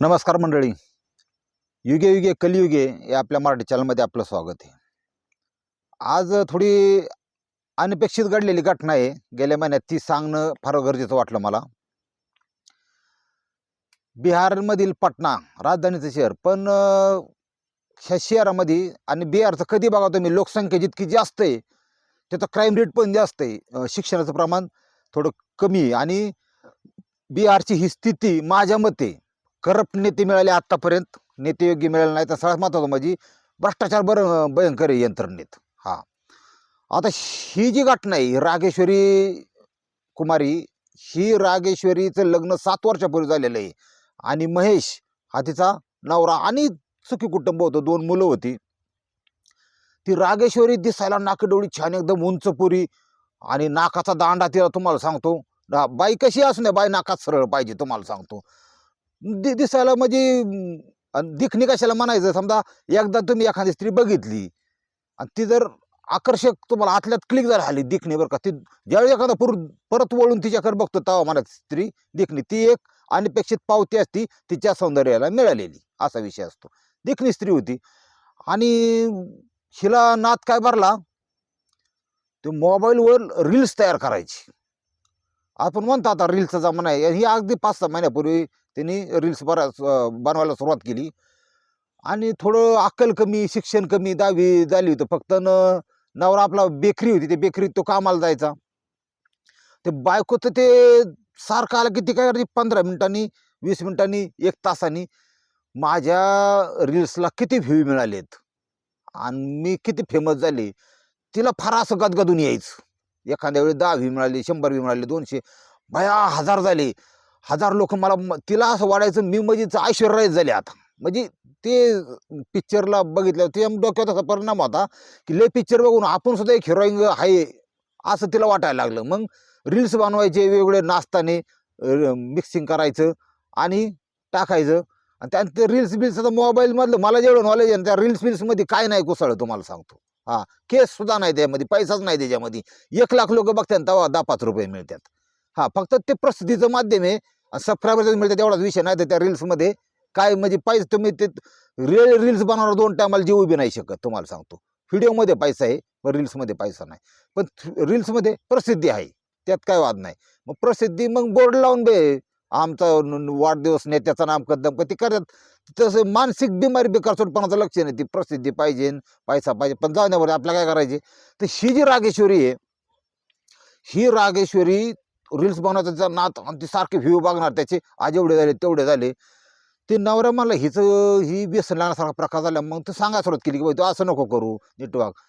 नमस्कार मंडळी. युगे युगे कलियुगे या आपल्या मराठी चॅनलमध्ये आपलं स्वागत आहे. आज थोडी अनपेक्षित घडलेली घटना आहे. गेल्या महिन्यात ती सांगणं फार गरजेचं वाटलं मला. बिहारमधील पटना राजधानीचं शहर पण ह्या शहरामध्ये आणि बिहारचं कधी बघा तुम्ही लोकसंख्या जितकी जास्त आहे त्याचं क्राईम रेट पण जास्त आहे. शिक्षणाचं प्रमाण थोडं कमी आहे. आणि बिहारची ही स्थिती माझ्या मते करप्ट नेते मिळाले आत्तापर्यंत. नेते योग्य मिळाले नाही तर सगळ्यात महत्त्वाचं म्हणजे भ्रष्टाचार बरं भयंकर आहे यंत्रणेत. हा. आता ही जी घटना आहे रागेश्वरी कुमारी ही रागेश्वरीचं लग्न सात वर्षापूर्वी झालेलं आहे. आणि महेश हा तिचा नवरा आणि सुखी कुटुंब होतं दोन मुलं होती. ती रागेश्वरी दिसायला नाकडोळी छान एकदम उंचपुरी आणि नाकाचा दांडा तिला तुम्हाला सांगतो. बाई कशी असू नये बाई नाकात सरळ पाहिजे तुम्हाला सांगतो. दि दिसायला म्हणजे दिखणी कशाला म्हणायचं? समजा एकदा तुम्ही एखादी स्त्री बघितली आणि ती जर आकर्षक तुम्हाला आतल्यात क्लिक जर आली दिखणी बरं का ती ज्यावेळी एखादा पुर परत वळून तिच्याकडे बघतो तेव्हा म्हणत स्त्री दिखणी ती एक अनपेक्षित पावती असती तिच्या सौंदर्याला मिळालेली असा विषय असतो. दिखणी स्त्री होती. आणि हिला नात काय भरला? ते मोबाईलवर रील्स तयार करायची. आपण म्हणतो आता रील्सचा जमाना आहे. ही अगदी पाच सहा महिन्यापूर्वी त्यांनी रील्स बराच बनवायला सुरुवात केली. आणि थोडं अक्कल कमी शिक्षण कमी दहावी झाली होती. फक्त न नवरा आपला बेकरी होती. ते बेकरीत तो कामाला जायचा. ते बायकोचं ते सारखं आलं की ती काय करायची पंधरा मिनिटांनी वीस मिनिटांनी एक तासानी माझ्या रील्सला किती व्ह्यू मिळालेत? आणि मी किती फेमस झाले? तिला फार असं गदगदून यायचं. एखाद्या वेळी दहा व्ही मिळाली शंभर व्ही मिळाले दोनशे. भया हजार झाले. हजार लोक मला तिला असं वाढायचं मी म्हणजे ऐश्वर्याच झाले आता. म्हणजे ते पिक्चरला बघितलं ते डोक्यात असा परिणाम होता की लय पिक्चर बघून आपण सुद्धा एक हिरोईन आहे असं तिला वाटायला लागलं. मग रील्स बनवायचे वेगवेगळे नाचताने मिक्सिंग करायचं आणि टाकायचं. आणि त्यानंतर रील्स बिल्स आता मोबाईलमधलं मला जेवढं नॉलेज आहे त्या रील्स बिल्समध्ये काय नाही कोसळलं तुम्हाला सांगतो. हा केस सुद्धा नाही त्यामध्ये पैसाच नाही त्याच्यामध्ये. एक लाख लोक बघतात तेव्हा दहा पाच रुपये मिळतात हा फक्त ते प्रसिद्धीचं माध्यम आहे. सबस्क्रायबर्स मिळतात एवढाच विषय नाही तर त्या रील्समध्ये काय म्हणजे पैसे तुम्ही ते रील रील्स बनवणार दोन टायमाला जीव बी नाही शकत तुम्हाला सांगतो. व्हिडिओमध्ये पैसा आहे पण रील्समध्ये पैसा नाही. पण रील्समध्ये प्रसिद्धी आहे त्यात काय वाद नाही. मग प्रसिद्धी मग बोर्ड लावून बे आमचा वाढदिवस नेत्याचं नाम कदम ते करतात. तसं मानसिक बिमारी बेकारसोटपणाचं लक्ष नाही ती प्रसिद्धी पाहिजे पैसा पाहिजे. पण जाण्यावर आपल्याला काय करायचे तर ही जी रागेश्वरी आहे ही रागेश्वरी रील्स बनवण्याचा नात आणि ती सारखे व्ह्यू बघणार. त्याचे आज एवढे झाले तेवढे झाले. ते नवऱ्या मला हिचं ही व्यसन लागण्यासारखा प्रकार झाला. मग ते सांगायला सुरुवात केली की बाई तू असं नको करू नेटवर्क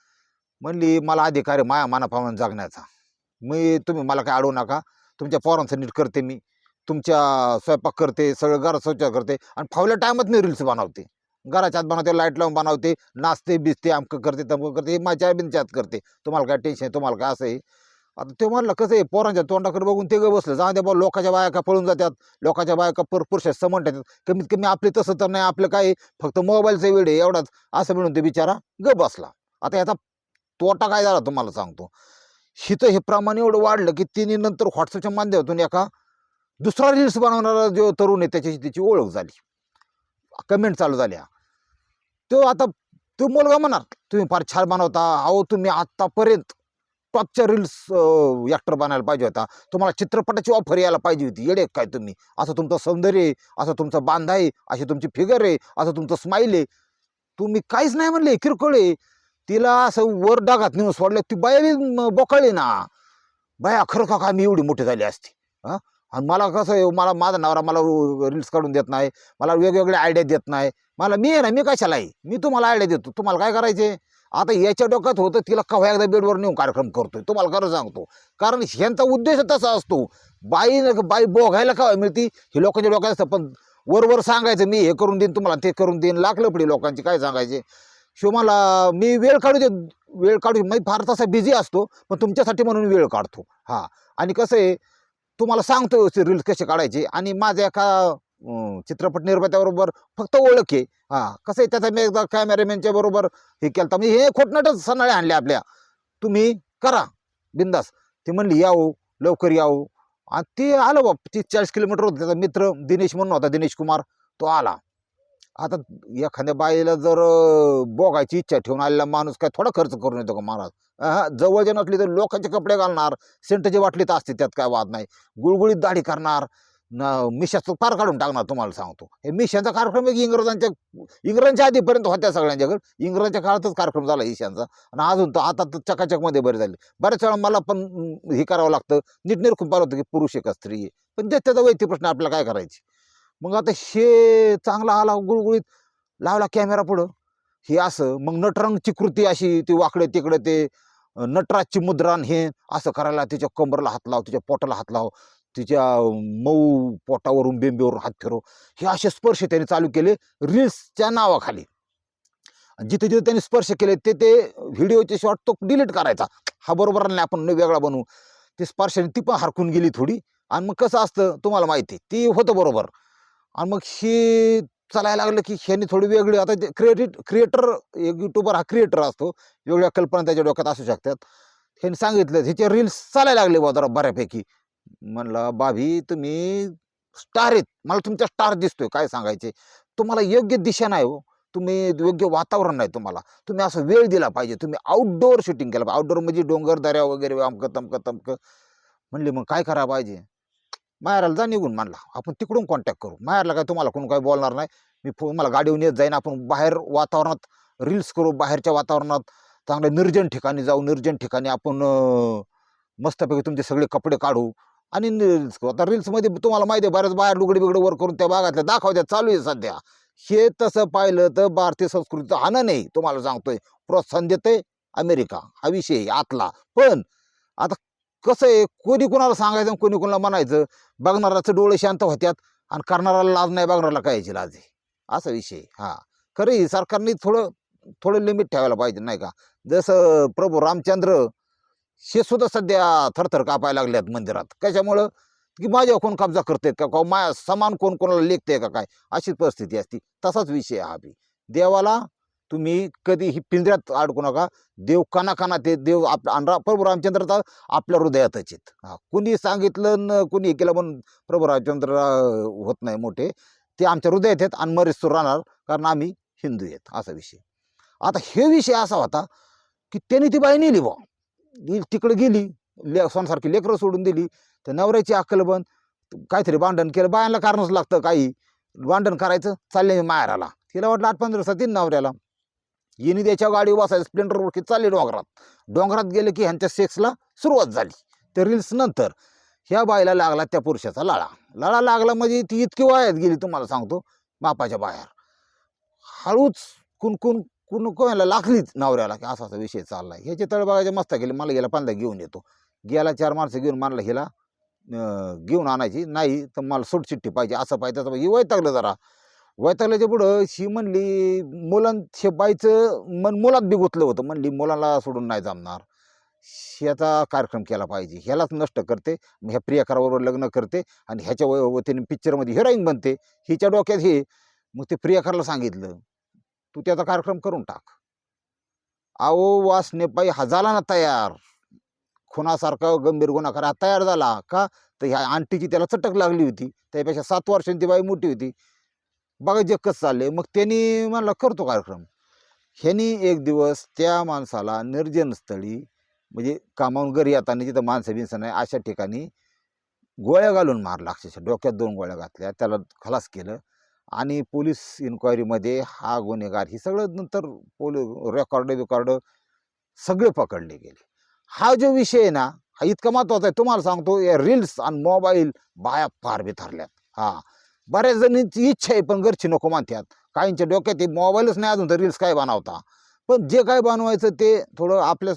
म्हणली मला अधिकार आहे माया मानाप्रमाणे जगण्याचा. मी तुम्ही मला काय अडवू नका. तुमच्या पोरांचं नीट करते मी. तुमच्या स्वयंपाक करते सगळं घरात स्वच्छ करते आणि फावल्या टायमात मी रील्स बनवते. घराच्या आत बनवते लाइट लावून बनवते नाचते बिचते अमकं करते तमकं करते हे माझ्या बिनच्या आत करते. तुम्हाला काय टेन्शन आहे तुम्हाला काय असं आहे? आता ते म्हणलं कसं आहे पोरांच्या तोंडाकडे बघून ते ग बसलं. जाऊ द्या बा लोकांच्या बायका पळून जातात लोकांच्या बायका पर पुरुष समोर ठेवतात. कमीत कमी आपले तसं तर नाही आपलं काय फक्त मोबाईलचं वेळ आहे एवढाच. असं म्हणून ते बिचारा ग बसला. आता याचा तोटा काय झाला तुम्हाला सांगतो. हिथं हे प्रमाण एवढं वाढलं की तिने नंतर व्हॉट्सअपच्या माध्यमातून एका दुसरा रील्स बनवणारा जो तरुण आहे त्याच्याशी तिची ओळख झाली. कमेंट चालू झाल्या. तो आता तो मुलगा म्हणणार तुम्ही फार छान बनवता. अहो तुम्ही आत्तापर्यंत टॉपच्या रील्स ॲक्टर बनायला पाहिजे होता. तुम्हाला चित्रपटाची ऑफर यायला पाहिजे होती. येडे काय तुम्ही? असं तुमचं सौंदर्य आहे असं तुमचं बांधा आहे अशी तुमची फिगर आहे असं तुमचं स्माईल आहे. तुम्ही काहीच नाही म्हणले. किरकोळ आहे. तिला असं वर डागात नेऊन सोडलं. ती बाया बोकाळली ना. बाया खरं का मी एवढी मोठी झाली असती? हां? आणि मला कसं आहे मला माझा नवरा मला रील्स काढून देत नाही मला वेगवेगळे आयडिया देत नाही. मला मी आहे ना मी कशाला आहे? मी तुम्हाला आयडिया देतो. तुम्हाला काय करायचे आता याच्या डोक्यात होतं तिला कव्हा एकदा बेडवर नेऊन कार्यक्रम करतोय. तुम्हाला खरं सांगतो. कारण ह्यांचा उद्देश तसा असतो. बाई बाई बोघायला का मिळती? हे लोकांच्या डोक्यात असतं. पण वरवर सांगायचं मी हे करून देईन तुम्हाला ते करून देईन. लागलं पडे लोकांची काय सांगायचे? शिव मला मी वेळ काढू दे वेळ काढू मी फार तसा बिझी असतो पण तुमच्यासाठी म्हणून वेळ काढतो. हां. आणि कसं आहे तुम्हाला सांगतो रील्स कसे काढायचे. आणि माझ्या एका चित्रपट निर्मात्याबरोबर फक्त ओळख आहे. हां कसं आहे त्याचा मी एकदा कॅमेरामॅनच्या बरोबर हे केलं तर म्हणजे हे खोटनाटच सनाळे आणले आपल्या. तुम्ही करा. बिंदास. ती म्हणली याओ लवकर याओ आणि ते आलं बाप तीस चाळीस किलोमीटर होतं. त्याचा मित्र दिनेश म्हणून होता दिनेश कुमार. तो आला. आता एखाद्या बाईला जर बोगायची इच्छा ठेवून आलेला माणूस काय थोडा खर्च करून येतो का महाराज? हा जवळचे नसली तर लोकांचे कपडे घालणार सेंटची वाटली तर असते त्यात काय वाद नाही. गुळगुळीत दाढी करणार न मिशाचं पार काढून टाकणार तुम्हाला सांगतो. हे मिशांचा कार्यक्रम एक इंग्रजांच्या इंग्रजांच्या आधीपर्यंत होत्या सगळ्यांच्याकडे. इंग्रजांच्या काळातच कार्यक्रम झाला ईशांचा आणि अजून तर आता तर चकाचकमध्ये बरे झाले. बऱ्याच वेळा मला पण हे करावं लागतं. नीटनेर खूप पाहिलं होतं की पुरुष एक स्त्री आहे. पण त्याचा वैयक्तिक प्रश्न आपल्याला काय करायचे? मग आता हे चांगला आला गुळगुळीत लावला कॅमेरा पुढं. हे असं मग नटरंगची कृती अशी ती वाकडे तिकडे ते नटराजची मुद्रान हे असं करायला तिच्या कमरला हात लाव तिच्या पोटाला हात लाव तिच्या मऊ पोटावरून बेंबेवरून हात फिरव. हे असे स्पर्श त्याने चालू केले रील्सच्या नावाखाली. जिथे जिथे त्यांनी स्पर्श केले ते ते व्हिडिओचे शॉट तो डिलीट करायचा. हा बरोबर नाही आपण वेगळा बनवू. ते स्पर्शाने ती पण हरकून गेली थोडी. आणि मग कसं असतं तुम्हाला माहिती ती होतं बरोबर. आणि मग हे चालायला लागलं की ह्यांनी थोडी वेगळी आता क्रिएटिट क्रिएटर एक युट्यूबर हा क्रिएटर असतो. वेगळ्या कल्पना त्याच्या डोक्यात असू शकतात. ह्यांनी सांगितलं ह्याचे रील्स चालायला लागले बा जरा बऱ्यापैकी. म्हणलं बाभी तुम्ही स्टार आहेत. मला तुमचा स्टार दिसतोय. काय सांगायचे? तुम्हाला योग्य दिशा नाही हो. तुम्ही योग्य वातावरण नाही तुम्हाला. तुम्ही असं वेळ दिला पाहिजे. तुम्ही आउटडोअर शूटिंग केलं पाहिजे. आउटडोअर म्हणजे डोंगर दऱ्या वगैरे अमकं तमकं तमकं. म्हणले मग काय करा पाहिजे? माहेराला जा निघून म्हणला. आपण तिकडून कॉन्टॅक्ट करू. माहेरला काय तुम्हाला कोण काय बोलणार नाही. मी फो मला गाडीहून येत जाईन. आपण बाहेर वातावरणात रील्स करू बाहेरच्या वातावरणात चांगल्या निर्जन ठिकाणी जाऊ. निर्जन ठिकाणी आपण मस्तपैकी तुमचे सगळे कपडे काढू. आणि रील्स करू आता रील्समध्ये तुम्हाला माहिती आहे बऱ्याच बाहेर लुगडे बिगडे वर करून त्या भागातल्या दाखवत्या चालू आहे सध्या. हे तसं पाहिलं तर भारतीय संस्कृतीचं हाना नाही तुम्हाला सांगतोय. प्रोत्साहन देते अमेरिका. हा विषय आतला. पण आता कसं आहे कोणी कोणाला सांगायचं आणि कोणी कोणाला म्हणायचं? बघणाराचं डोळे शांत होत्यात आणि करणाराला लाज नाही बघणाराला कायची लाज आहे? असा विषय हां. हा सरकारने थोडं थोडं लिमिट ठेवायला पाहिजे नाही का? जसं प्रभू रामचंद्र हे सुद्धा सध्या थरथर कापायला लागल्यात मंदिरात. कशामुळं? की माझ्यावर कोण कब्जा करते का? का माया समान कोण कोणाला लेखते का काय? अशी परिस्थिती असती. तसाच विषय आहे हा बी. देवाला तुम्ही कधीही पिंजऱ्यात अडकू नका. देव काना काना ते देव आप आणि रा- प्रभू रामचंद्र आपल्या हृदयातच आहेत. हा कुणी सांगितलं न कुणी हे केलं म्हणून प्रभू रामचंद्र होत नाही मोठे. ते आमच्या हृदयात आहेत आणि मरेस्तूर राहणार कारण आम्ही हिंदू आहेत असा विषय. आता हे विषय असा होता की त्यांनी ती बाई नेली बा तिकडे गेली ले सोनसारखी लेकरं सोडून दिली. तर नवऱ्याची अक्कल बंद काहीतरी भांडण केलं. बायांना कारणच लागतं काही. भांडण करायचं चालले मी माहेराला. तिला वाटलं आठ पंधरा दिवसात येईन नवऱ्याला. येणी त्याच्या गाडी बसायचं. स्प्लेंडरवर की चालले डोंगरात. डोंगरात गेले की ह्यांच्या सेक्सला सुरुवात झाली. त्या रील्स नंतर. ह्या बाईला लागला त्या पुरुषाचा लाळा. लळा लागला म्हणजे ती इतकी वायात गेली तुम्हाला सांगतो. बापाच्या बाहेर. हळूच कुणकुण कुण कोणाला लागलीच नवऱ्याला की असा असा विषय चाललाय. ह्याचे तळबागाच्या मस्त केली मला गेला पंधरा घेऊन येतो. गेला चार माणसं घेऊन मानला हिला घेऊन आणायची. नाही तर मला सुटचिट्टी पाहिजे. असं पाहिजे तसं पाहिजे. वैतागलं जरा. वैतागल्याच्या पुढं शी म्हणली मुलां बाईचं मन मुलात बिगुतलं होतं. म्हणली मुलाला सोडून नाही जमणार. ह्याचा कार्यक्रम केला पाहिजे. ह्यालाच नष्ट करते. मग ह्या प्रियाकराबरोबर लग्न करते आणि ह्याच्या वतीने पिक्चरमध्ये हिरोईन बनते. हिच्या डोक्यात हे मग ते प्रियाकरला सांगितलं तू त्याचा कार्यक्रम करून टाक. अहो वासने पायी हा झाला ना तयार. खुनासारखा गंभीर गुन्हा करा तयार झाला का? तर ह्या आंटीची त्याला चटक लागली होती. त्यापेक्षा सात वर्षांची बाई मोठी होती. बघा जे कसं चाललंय. मग त्यांनी म्हणला करतो कार्यक्रम. ह्यांनी एक दिवस त्या माणसाला निर्जनस्थळी म्हणजे कामावून घरी येताना जिथं माणसं बिनसं नाही अशा ठिकाणी गोळ्या घालून मारला. अक्षरशः डोक्यात दोन गोळ्या घातल्या. त्याला खलास केलं. आणि पोलीस इन्क्वायरीमध्ये हा गुन्हेगार ही सगळं नंतर पोली रेकॉर्ड बिकॉर्ड सगळे पकडले गेले. हा जो विषय आहे ना हा इतका महत्त्वाचा आहे. तुम्हाला सांगतो या रील्स आणि मोबाईल बाया फार बिथरल्यात. हां. बऱ्याच जणींची इच्छा आहे पण घरची नको म्हणतात. काहींच्या डोक्यात हे मोबाईलच नाही अजून तर रील्स काय बनवता? पण जे काय बनवायचं ते थोडं आपल्या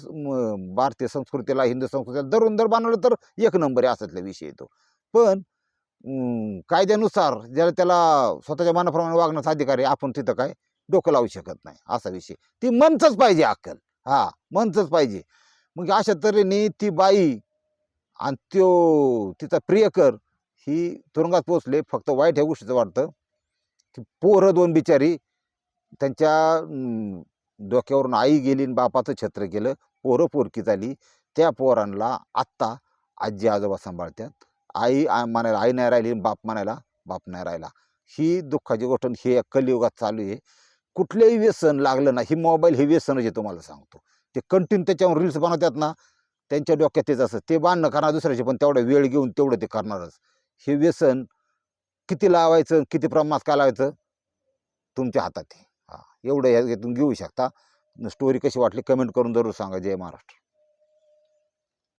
भारतीय संस्कृतीला हिंदू संस्कृतीला दरून जर बनवलं तर एक नंबर आहे असातला विषय येतो पण कायद्यानुसार ज्याला त्याला स्वतःच्या मनाप्रमाणे वागण्याचा अधिकार आहे आपण तिथं काय डोकं लावू शकत नाही असा विषय. ती मनचंच पाहिजे अक्कल. हा मनचंच पाहिजे. मग अशा तऱ्हेने ती बाई आणि त्यो तिचा प्रियकर ही तुरुंगात पोचले फक्त वाईट ह्या गोष्टीचं वाटतं. की पोरं दोन बिचारी त्यांच्या डोक्यावरून आई गेली आणि बापाचं छत्र केलं पोरं पोरकी झाली त्या पोरांना आत्ता आजी आजोबा सांभाळतात आई म्हणायला आई नाही राहिली बाप म्हणायला बाप नाही राहिला. ही दुःखाची गोष्ट हे कलियुगात चालू आहे. कुठलंही व्यसन लागलं ना ही मोबाईल हे व्यसनच आहे तुम्हाला सांगतो. ते कंटिन्यू त्याच्यावर रील्स बनवतात ना त्यांच्या डोक्यात तेच असतं. ते बांधणं करणार दुसऱ्याचे पण तेवढा वेळ घेऊन तेवढं ते करणारच. हे व्यसन किती लावायचं किती प्रमाणात काय लावायचं? तुमच्या हातात आहे. हा एवढं ह्यातून घेऊ शकता. स्टोरी कशी वाटली कमेंट करून जरूर सांगा. जय महाराष्ट्र.